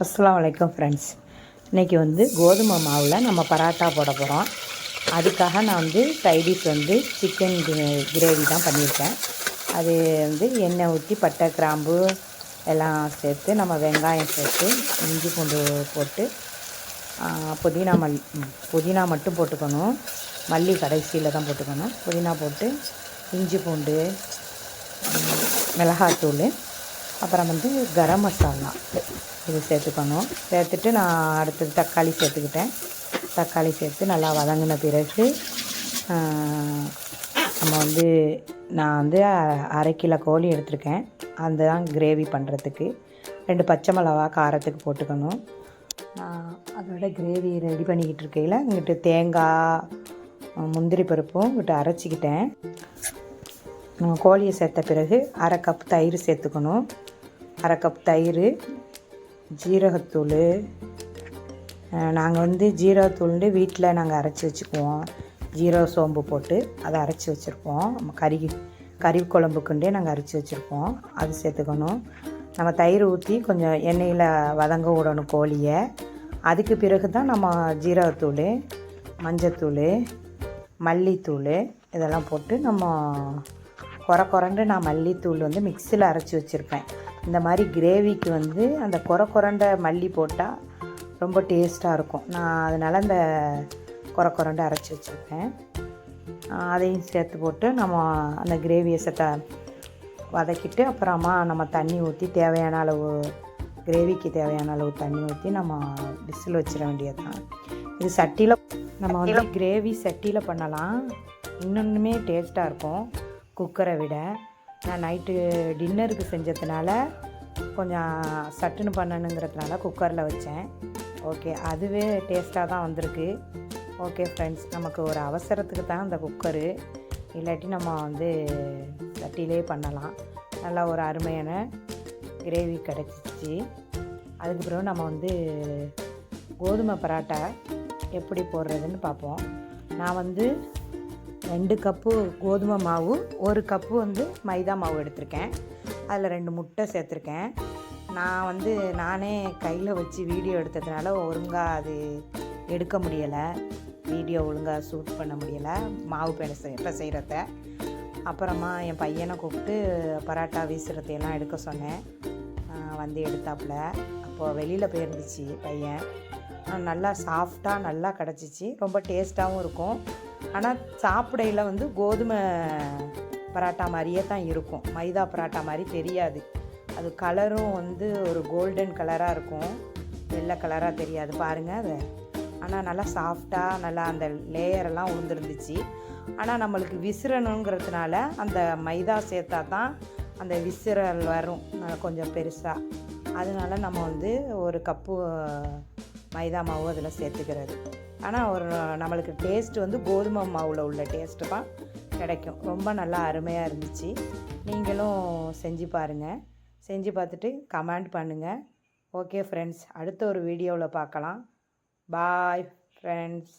அஸ்லாம் வலைக்கம் ஃப்ரெண்ட்ஸ் இன்றைக்கி வந்து கோதுமை மாவில் நம்ம பராட்டா போட போகிறோம் அதுக்காக நான் வந்து சைடிஷ் வந்து சிக்கன் கிரேவி தான் பண்ணியிருக்கேன். அது வந்து எண்ணெய் ஊற்றி பட்டை கிராம்பு எல்லாம் சேர்த்து நம்ம வெங்காயம் சேர்த்து இஞ்சி பூண்டு போட்டு புதினா மல் புதினா மட்டும் போட்டுக்கணும். மல்லி கடைசியில் தான் போட்டுக்கணும். புதினா போட்டு இஞ்சி பூண்டு மிளகாத்தூள் அப்புறம் வந்து கரம் மசாலா இது சேர்த்துக்கணும். சேர்த்துட்டு நான் அடுத்தது தக்காளி சேர்த்துக்கிட்டேன். தக்காளி சேர்த்து நல்லா வதங்கின பிறகு நம்ம வந்து நான் வந்து அரை கிலோ கோழி எடுத்திருக்கேன். அந்த தான் கிரேவி பண்ணுறதுக்கு ரெண்டு பச்சை மிளகா காரத்துக்கு போட்டுக்கணும். நான் அதோட கிரேவி ரெடி பண்ணிக்கிட்டு இருக்கையில் இங்கிட்டு தேங்காய் முந்திரி பருப்பும் இங்கிட்டு அரைச்சிக்கிட்டேன். நம்ம கோழியை சேர்த்த பிறகு அரை கப் தயிர் சேர்த்துக்கணும். அரை கப் தயிர் ஜீரகத்தூள். நாங்கள் வந்து ஜீரகத்தூள்னு வீட்டில் நாங்கள் அரைச்சி வச்சுக்குவோம். ஜீரக சோம்பு போட்டு அதை அரைச்சி வச்சுருப்போம். நம்ம கறி கறி குழம்புக்குண்டே நாங்கள் அரைச்சி வச்சுருப்போம். அது சேர்த்துக்கணும். நம்ம தயிர் ஊற்றி கொஞ்சம் எண்ணெயில் வதங்க விடணும் கோழியை. அதுக்கு பிறகு தான் நம்ம ஜீரகத்தூள் மஞ்சத்தூள் மல்லித்தூள் இதெல்லாம் போட்டு நம்ம குறை குறண்டு நான் மல்லித்தூள் வந்து மிக்சியில் அரைச்சி வச்சுருப்பேன். இந்த மாதிரி கிரேவிக்கு வந்து அந்த குறை குறண்ட மல்லி போட்டால் ரொம்ப டேஸ்ட்டாக இருக்கும். நான் அதனால் அந்த குறை குறண்டு அரைச்சி வச்சுருப்பேன் அதையும் சேர்த்து போட்டு நம்ம அந்த கிரேவியை செட்ட வதக்கிட்டு அப்புறமா நம்ம தண்ணி ஊற்றி தேவையான அளவு கிரேவிக்கு தேவையான அளவு தண்ணி ஊற்றி நம்ம விசில் வச்சிட வேண்டியது தான் இது சட்டியில் நம்ம வந்து கிரேவி சட்டியில் பண்ணலாம். இன்னொன்றுமே டேஸ்ட்டாக இருக்கும். குக்கரை விட. நான் நைட்டு டின்னருக்கு செஞ்சதுனால கொஞ்சம் சட்டுன்னு பண்ணணுங்கிறதுனால குக்கரில் வச்சேன். ஓகே அதுவே டேஸ்ட்டாக தான் வந்திருக்கு. ஓகே ஃப்ரெண்ட்ஸ் நமக்கு ஒரு அவசரத்துக்கு தான் இந்த குக்கரு இல்லாட்டி நம்ம வந்து சட்டிலே பண்ணலாம். நல்லா ஒரு அருமையான கிரேவி கிடச்சிச்சு. அதுக்கு பிறகு நம்ம வந்து கோதுமை பரோட்டா எப்படி போடுறதுன்னு பார்ப்போம். நான் வந்து ரெண்டு கப்பு கோதுமை மாவு ஒரு கப்பு வந்து மைதா மாவு எடுத்திருக்கேன். அதில் ரெண்டு முட்டை சேர்த்துருக்கேன். நான் வந்து நானே கையில் வச்சு வீடியோ எடுத்ததுனால ஒழுங்காக அது எடுக்க முடியலை. வீடியோ ஒழுங்காக ஷூட் பண்ண முடியலை. மாவு பெருசு எப்போ செய்கிறத அப்புறமா என் பையனை கூப்பிட்டு பரோட்டா வீசுகிறதையெல்லாம் எடுக்க சொன்னேன். வந்து எடுத்தாப்புல. அப்போது வெளியில் போயிருந்துச்சு பையன். நல்லா சாஃப்டாக நல்லா கிடச்சிச்சு. ரொம்ப டேஸ்ட்டாகவும் இருக்கும். ஆனால் சாப்பிடையில் வந்து கோதுமை பரோட்டா மாதிரியே தான் இருக்கும். மைதா பரோட்டா மாதிரி தெரியாது. அது கலரும் வந்து ஒரு கோல்டன் கலராக இருக்கும். வெள்ளை கலராக தெரியாது. பாருங்கள் அதை. ஆனால் நல்லா சாஃப்டாக நல்லா அந்த லேயரெல்லாம் உளுந்துருந்துச்சு. ஆனால் நம்மளுக்கு விசிறணுங்கிறதுனால அந்த மைதா சேர்த்தா தான் அந்த விசிறல் வரும் கொஞ்சம் பெருசாக அதனால நம்ம வந்து ஒரு கப்பு மைதா மாவு அதில் சேர்த்துக்கிறது. ஆனால் ஒரு நம்மளுக்கு டேஸ்ட் வந்து கோதுமை மாவில் உள்ள டேஸ்ட்டு தான் கிடைக்கும். ரொம்ப நல்லா அருமையாக இருந்துச்சு. நீங்களும் செஞ்சு பாருங்கள் செஞ்சு பார்த்துட்டு கமெண்ட் பண்ணுங்கள் ஓகே ஃப்ரெண்ட்ஸ் அடுத்த ஒரு வீடியோவில் பார்க்கலாம். Bye friends